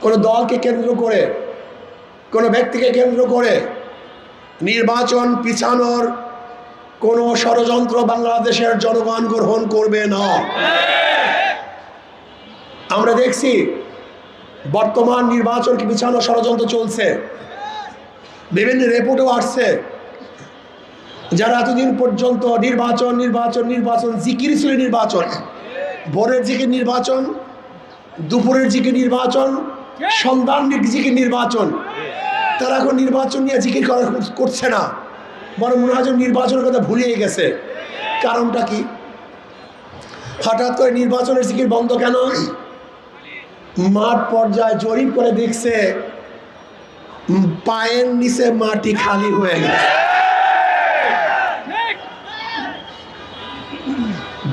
কোনো দলকে কেন্দ্র করে, কোনো ব্যক্তিকে কেন্দ্র করে নির্বাচন পিছানোর কোনো ষড়যন্ত্র বাংলাদেশের জনগণ গ্রহণ করবে না। আমরা দেখছি বর্তমান নির্বাচনকে পিছানো ষড়যন্ত্র চলছে। বিভিন্ন রিপোর্টও আসছে। যারা এতদিন পর্যন্ত নির্বাচন নির্বাচন নির্বাচন, জিকির ছিল নির্বাচন। ভোরের জিকির নির্বাচন, দুপুরের জিকির নির্বাচন সন্ধান জিকির নির্বাচন। তারা এখন নির্বাচন নিয়ে জিকির করা করছে না। বরং মনে হয় নির্বাচনের কথা ভুলিয়ে গেছে। কারণটা কি? হঠাৎ করে নির্বাচনের জিকির বন্ধ কেন? মাঠ পর্যায়ে জরিপ করে দেখছে, পায়ের নিচে মাটি খালি হয়ে গেছে।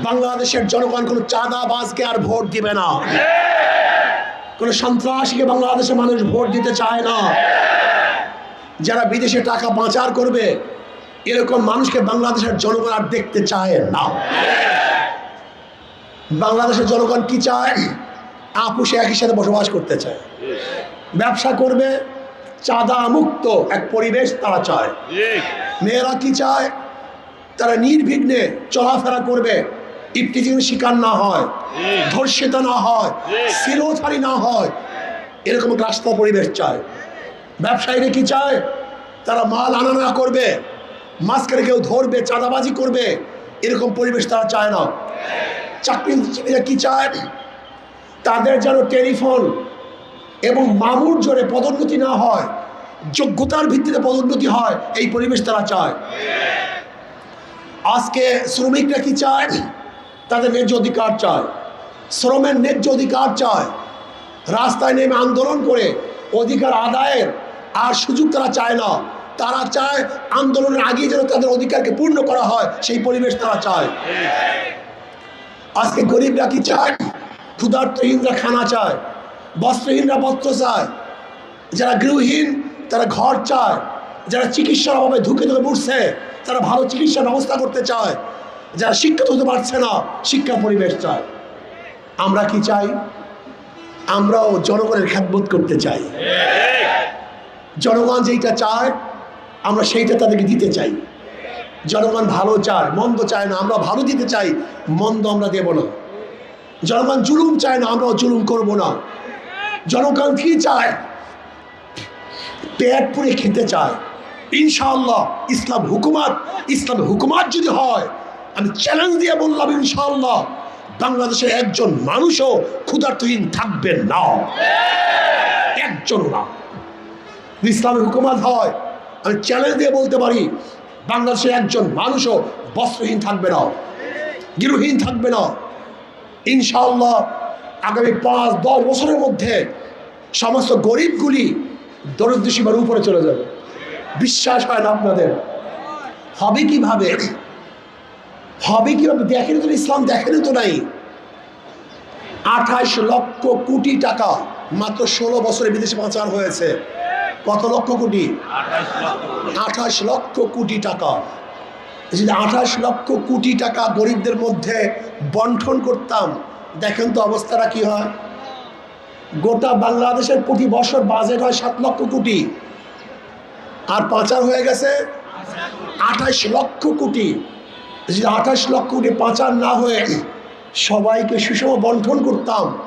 বাংলাদেশের জনগণ কোনো চাঁদাবাজকে আর ভোট দিবে না। কোনো সন্ত্রাসীকে বাংলাদেশের মানুষ ভোট দিতে চায় না। যারা বিদেশে টাকা পাচার করবে এরকম মানুষকে বাংলাদেশের জনগণ আর দেখতে চায় না। বাংলাদেশের জনগণ কি চায়? আপুষে একই সাথে বসবাস করতে চায়। ব্যবসা করবে চাঁদা মুক্ত এক পরিবেশ তারা চায়। মেয়েরা কি চায়? তারা নির্বিঘ্নে চলাফেরা করবে। ইফটিজিংয়ের শিকার না হয় ধর্ষিত না হয় শিরোধারী না হয় এরকম একটা রাস্তা পরিবেশ চায়। ব্যবসায়ীরা কি চায়? তারা মাল আনা না করবে মাঝখানে কেউ ধরবে চাঁদাবাজি করবে এরকম পরিবেশ তারা চায় না। চাকরিজীবীরা কি চায়? তাদের যেন টেলিফোন এবং মামুর জোরে পদোন্নতি না হয় যোগ্যতার ভিত্তিতে পদোন্নতি হয় এই পরিবেশ তারা চায়। আজকে শ্রমিকরা কি চায়? তাদের ন্যায্য অধিকার চায়। শ্রমের ন্যায্য অধিকার চায়। রাস্তায় নেমে আন্দোলন করে অধিকার আদায়ের আর সুযোগ তারা চায় না। তারা চায় আন্দোলনের আগে যেন তাদের অধিকারকে পূর্ণ করা হয়, সেই পরিবেশ তারা চায়। আজকে গরিবরা কি চায়? ক্ষুধার্তহীনরা খানা চায়। বস্ত্রহীনরা বস্ত্র চায়। যারা গৃহহীন, তারা ঘর চায়। যারা চিকিৎসার অভাবে ধুকে ধুকে মরছে, তারা ভালো চিকিৎসা ব্যবস্থা করতে চায়। যারা শিক্ষিত হতে পারছে না, শিক্ষা পরিবেশ চায়। আমরা কি চাই? আমরাও জনগণের খ্যাতবোধ করতে চাই। জনগণ যেইটা চায়, আমরা সেইটা তাদেরকে দিতে চাই। জনগণ ভালো চায়, মন্দ চায় না, আমরা ভালো দিতে চাই, মন্দ আমরা দেব না। জনগণ জুলুম চায় না, আমরাও জুলুম করব না। জনগণ কি চায়? পেট পুড়ে খেতে চায়। ইনশাআল্লাহ, ইসলাম হুকুমাত ইসলাম হুকুমাত যদি হয় আমি চ্যালেঞ্জ দিয়ে বললাম, ইনশাআল্লাহ বাংলাদেশে একজন মানুষও ক্ষুধার্তহীন থাকবে না। একজন না। ইসলামের হুকুমাত হয়, আমি চ্যালেঞ্জ দিয়ে বলতে পারি বাংলাদেশে একজন মানুষও বস্ত্রহীন থাকবে না, গৃহহীন থাকবে না। ইনশাআল্লাহ আগামী পাঁচ, দশ বছরের মধ্যে সমস্ত গরিবগুলি দরিদ্র সীমার উপরে চলে যাবে। বিশ্বাস হয় না আপনাদের? হবে কীভাবে? হবে কীভাবে দেখেন তো ইসলাম? দেখেন তো নাই। আঠাশ লক্ষ কোটি টাকা মাত্র ষোলো বছরে বিদেশে পাচার হয়েছে। কত লক্ষ কোটি? আঠাশ লক্ষ কোটি টাকা। যদি আঠাশ লক্ষ কোটি টাকা গরিবদের মধ্যে বন্টন করতাম, দেখেন তো অবস্থাটা কি হয়? গোটা বাংলাদেশের প্রতি বছর বাজেট হয় সাত লক্ষ কোটি। আর পাচার হয়ে গেছে আঠাশ লক্ষ কোটি। যদি আঠাশ লক্ষ কোটি পাচার না হয়ে সবাইকে সুষম বন্টন করতাম,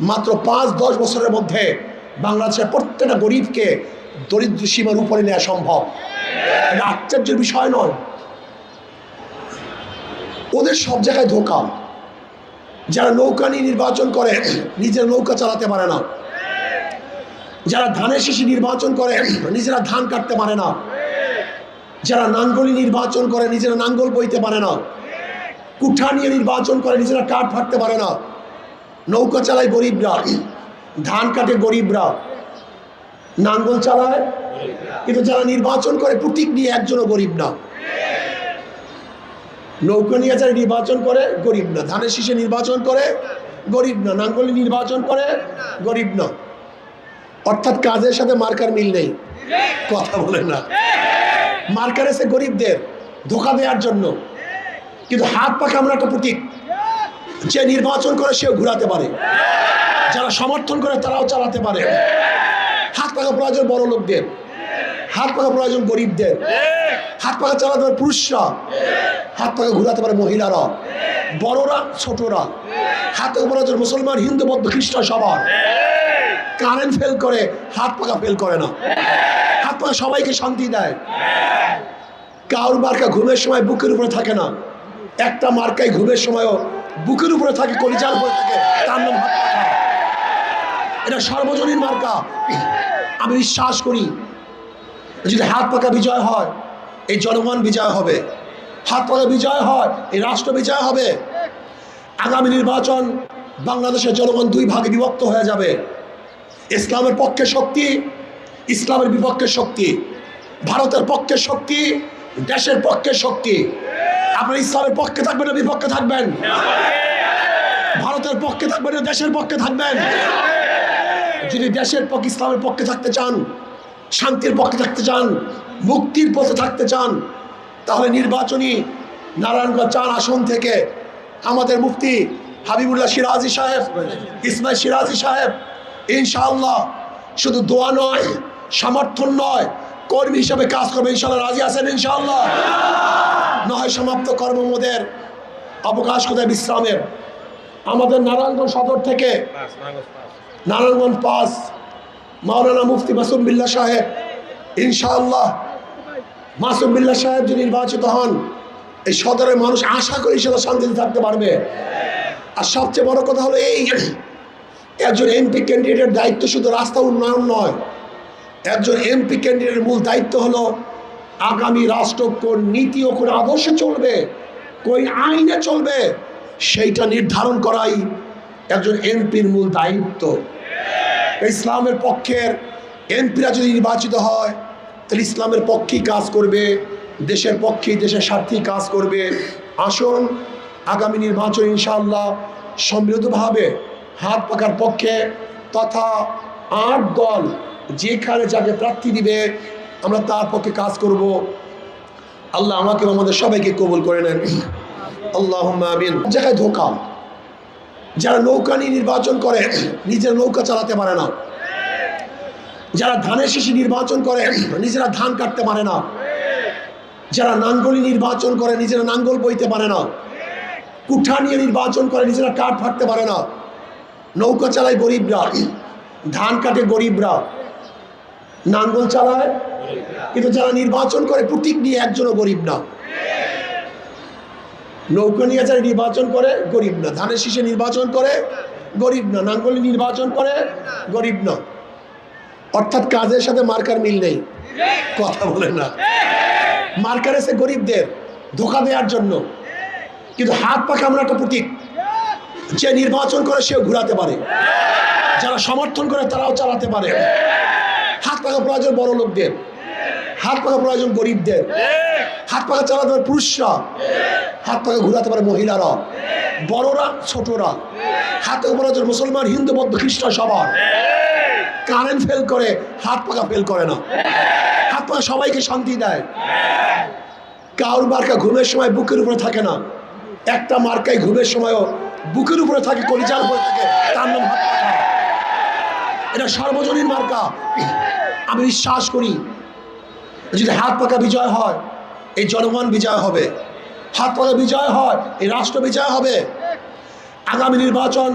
মাত্র পাঁচ, দশ বছরের মধ্যে বাংলাদেশের প্রত্যেকটা গরিবকে দরিদ্র সীমার উপরে নেওয়া সম্ভব। এটা আশ্চর্যের বিষয় নয়। ওদের সব জায়গায় ধোকা। যারা নৌকা নিয়ে নির্বাচন করে, নিজের নৌকা চালাতে পারে না। যারা ধানের শিশি নির্বাচন করে, নিজেরা ধান কাটতে পারে না। যারা নাঙ্গলি নির্বাচন করে, নিজেরা নাঙ্গল বইতে পারে না। কুঠা নিয়ে নির্বাচন করে, নিজেরা কাঠ ফাটতে পারে না। নৌকা চালায় গরিবরা, ধান কাটে গরিবরা। নাঙ্গল চালায়, কিন্তু যারা নির্বাচন করে প্রতীক নিয়ে একজনও গরিব না। নৌকা নিয়ে যারা নির্বাচন করে, গরিব না। ধানের শীষে নির্বাচন করে, গরিব না। নাঙ্গলি নির্বাচন করে, গরিব না। অর্থাৎ কাজের সাথে মার্কার মিল নেই। কথা বলে না। মার্কার এসে গরিবদের, ধোকা দেওয়ার জন্য। কিন্তু হাত পা আমরা একটা প্রতীক, যে নির্বাচন করে সেও ঘুরাতে পারে। যারা সমর্থন করে তারাও চালাতে পারে। হাত পাকা প্রয়োজন বড় লোকদের, হাত পাকা প্রয়োজন গরিবদের। হাত পাকা চালাতে পারে পুরুষরা, হাত পাকা ঘুরাতে পারে মহিলারা, বড়রা, ছোটরা। হাত পাকা প্রয়োজন মুসলমান, হিন্দু, বৌদ্ধ, খ্রিস্টান, সবার। কারেন্ট ফেল করে, হাত পাকা ফেল করে না। পাকা সবাইকে শান্তি দেয়। কাউর মার্কা ঘুমের সময় বুকের উপরে থাকে না। একটা মার্কায় ঘুমের সময়ও বুকের উপরে থাকে, কলিজার উপরে থাকে, তার নাম এটা সর্বজনীন মার্কা। আমি বিশ্বাস করি, যদি হাত পাকা বিজয় হয়, এই জনগণ বিজয় হবে। হাত পাকা বিজয় হয়, এই রাষ্ট্র বিজয় হবে। আগামী নির্বাচন বাংলাদেশের জনগণ দুই ভাগে বিভক্ত হয়ে যাবে। ইসলামের পক্ষে শক্তি ইসলামের বিপক্ষে শক্তি, ভারতের পক্ষে শক্তি, দেশের পক্ষে শক্তি। আপনার ইসলামের পক্ষে থাকবেন না বিপক্ষে থাকবেন? ভারতের পক্ষে থাকবেন না দেশের পক্ষে থাকবেন? যদি দেশের পক্ষে, ইসলামের পক্ষে থাকতে চান, শান্তির পক্ষে থাকতে চান, মুক্তির পথে থাকতে চান, তাহলে নির্বাচনী নারায়ণগঞ্জ চার আসন থেকে আমাদের মুফতি হাবিবুল্লাহ সিরাজি সাহেব, ইসমাইল সিরাজি সাহেব, ইনশাআল্লাহ, শুধু দোয়া নয় সমর্থন নয়। কর্মী হিসাবে কাজ করবে। ইনশাল্লাহ রাজি আছেন, ইনশাল্লাহ। নয় সমাপ্ত কর্মমোদের অবকাশ কোথায়? বিশ্রামের। আমাদের নারায়ণগঞ্জ সদর থেকে নারায়ণগঞ্জ পাস মাওলানা মুফতি মাসুম বিল্লাহ সাহেব। ইনশাআল্লাহ মাসুম বিল্লাহ সাহেব যদি নির্বাচিত হন, এই সদরের মানুষ আশা করি সেটা শান্তিতে থাকতে পারবে। আর সবচেয়ে বড় কথা হলো এই, একজন এমপি ক্যান্ডিডেটের দায়িত্ব শুধু রাস্তা উন্নয়ন নয় একজন এমপি ক্যান্ডিডেটের মূল দায়িত্ব হলো আগামী রাষ্ট্র কোন নীতি ও কোন আদর্শে চলবে, কোন আইনে চলবে, সেইটা নির্ধারণ করাই একজন এমপির মূল দায়িত্ব। ইসলামের পক্ষের এমপিরা যদি নির্বাচিত হয়, তাহলে ইসলামের পক্ষেই কাজ করবে, দেশের পক্ষেই দেশের স্বার্থেই কাজ করবে। আসুন, আগামী নির্বাচন ইনশাআল্লাহ সমৃদ্ধভাবে হাত পাকার পক্ষে তথা আট দল যেখানে যাকে প্রার্থী দিবে, আমরা তার পক্ষে কাজ করব। আল্লাহ আমাকে আমাদের সবাইকে কবুল করে নেন। আল্লাহ জায়গায় ধোকা, যারা নৌকা নিয়ে নির্বাচন করে, নিজের নৌকা চালাতে পারে না। যারা ধানের শিশি নির্বাচন করে, নিজেরা ধান কাটতে পারে না। যারা নাঙ্গলি নির্বাচন করে, নিজেরা নাঙ্গল বইতে পারে না। কুঠা নিয়ে নির্বাচন করে, নিজেরা কাঠ ফাটতে পারে না। নৌকা চালায় গরিবরা, ধান কাটে গরিবরা। নাঙ্গল চালায়, কিন্তু যারা নির্বাচন করে প্রতীক নিয়ে একজনও গরিব না। নৌকা নিয়ে যারা নির্বাচন করে, গরিব না। ধানের শীষে নির্বাচন করে, গরিব না। নাঙ্গলি নির্বাচন করে, গরিব না। অর্থাৎ কাজের সাথে মার্কার মিল নেই। কথা বলে না। মার্কার এসে গরিবদের ধোকা দেওয়ার জন্য। কিন্তু হাত পাখা আমরা একটা প্রতীক যে নির্বাচন করে সেও ঘুরাতে পারে। যারা সমর্থন করে তারাও চালাতে পারে। হাত পাখা প্রয়োজন বড় লোকদের। হাত পাখা প্রয়োজন গরিবদের। হাত পাখা চালাতে পারে পুরুষরা। হাত পাখা ঘুরাতে পারে মহিলারা। বড়রা, ছোটরা। হাত পাখা প্রয়োজন মুসলমান, হিন্দু, বৌদ্ধ, খ্রিস্টান সবার। কারেন্ট ফেল করে, হাত পাখা ফেল করে না। হাত পাখা সবাইকে শান্তি দেয়। কাউর মার্কা ঘুমের সময় বুকের উপরে থাকে না। একটা মার্কায় ঘুমের সময়ও বুকের উপরে থাকে, কলিজার উপরে থাকে, তার নাম হাত পাখা এটা সর্বজনীন মার্কা। আমি বিশ্বাস করি, যদি হাত পাকা বিজয় হয়, এই জনগণ বিজয় হবে। হাত পাকা বিজয় হয়, এই রাষ্ট্র বিজয় হবে। আগামী নির্বাচন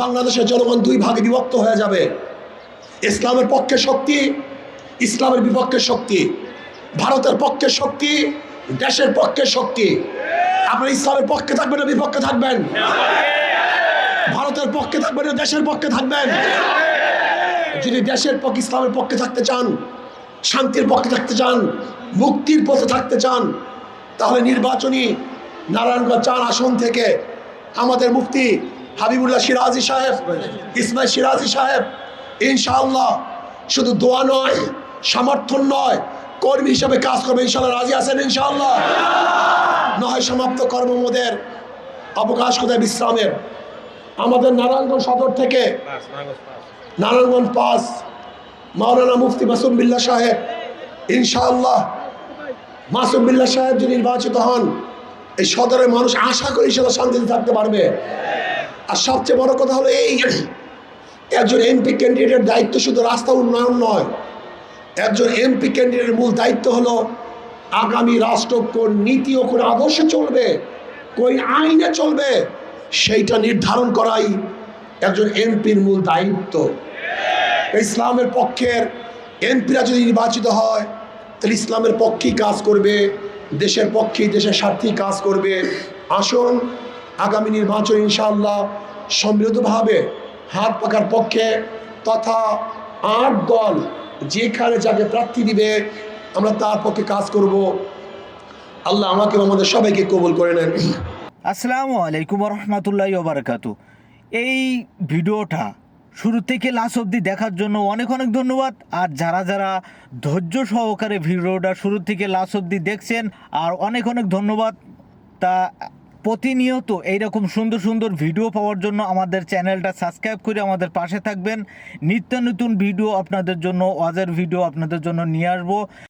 বাংলাদেশের জনগণ দুই ভাগে বিভক্ত হয়ে যাবে। ইসলামের পক্ষে শক্তি, ইসলামের বিপক্ষে শক্তি। ভারতের পক্ষে শক্তি, দেশের পক্ষে শক্তি। আপনার ইসলামের পক্ষে থাকবেন না বিপক্ষে থাকবেন? ভারতের পক্ষে থাকবেন না দেশের পক্ষে থাকবেন? যদি দেশের পক্ষে, ইসলামের পক্ষে থাকতে চান, শান্তির পক্ষে থাকতে চান, মুক্তির পথে থাকতে চান, তাহলে নির্বাচনী নারায়ণগঞ্জ চার আসন থেকে আমাদের মুফতি হাবিবুল্লাহ সিরাজি সাহেব, ইসমাইল সিরাজি সাহেব, ইনশাআল্লাহ শুধু দোয়া নয় সমর্থন নয়, কর্মী হিসাবে কাজ করবে ইনশাল্লাহ রাজি আছেন, ইনশাআল্লাহ। নয় সমাপ্ত কর্মমোদের অবকাশ কোথায় বিশ্রামের? আমাদের নারায়ণগঞ্জ সদর থেকে নারায়ণগঞ্জ পাস, মাওলানা মুফতি মাসুম বিল্লা সাহেব, ইনশাআল্লাহ মাসুম বিল্লা সাহেব যদি নির্বাচিত হন, এই সদরের মানুষ আশা করি সেটা শান্তিতে থাকতে পারবে। আর সবচেয়ে বড় কথা হলো এই, একজন এমপি ক্যান্ডিডেটের দায়িত্ব শুধু রাস্তা উন্নয়ন নয়, একজন এমপি ক্যান্ডিডেটের মূল দায়িত্ব হলো আগামী রাষ্ট্র কোন নীতি ও কোন আদর্শে চলবে, কোন আইনে চলবে, সেইটা নির্ধারণ করাই একজন এমপির মূল দায়িত্ব। ইসলামের পক্ষের এমপিরা যদি নির্বাচিত হয়, তাহলে ইসলামের পক্ষেই কাজ করবে, দেশের পক্ষেই, দেশের স্বার্থেই কাজ করবে। আসুন, আগামী নির্বাচন ইনশাআল্লাহ সমৃদ্ধভাবে হাত পাকার পক্ষে তথা আট দল যেখানে যাকে প্রার্থী দিবে, আমরা তার পক্ষে কাজ করব। আল্লাহ আমাকে আমাদের সবাইকে কবুল করে নেন। আসসালামু আলাইকুম রহমতুল্লাহ বারকাতু এই ভিডিওটা শুরু থেকে লাস্ট অবধি দেখার জন্য অনেক অনেক ধন্যবাদ। আর যারা যারা ধৈর্য সহকারে ভিডিওটা শুরু থেকে লাস্ট অবধি দেখছেন, আর অনেক অনেক ধন্যবাদ। তা প্রতিনিয়ত এইরকম সুন্দর সুন্দর ভিডিও পাওয়ার জন্য আমাদের চ্যানেলটা সাবস্ক্রাইব করে আমাদের পাশে থাকবেন। নিত্য নতুন ভিডিও আপনাদের জন্য ওয়াজের ভিডিও আপনাদের জন্য নিয়ে আসব।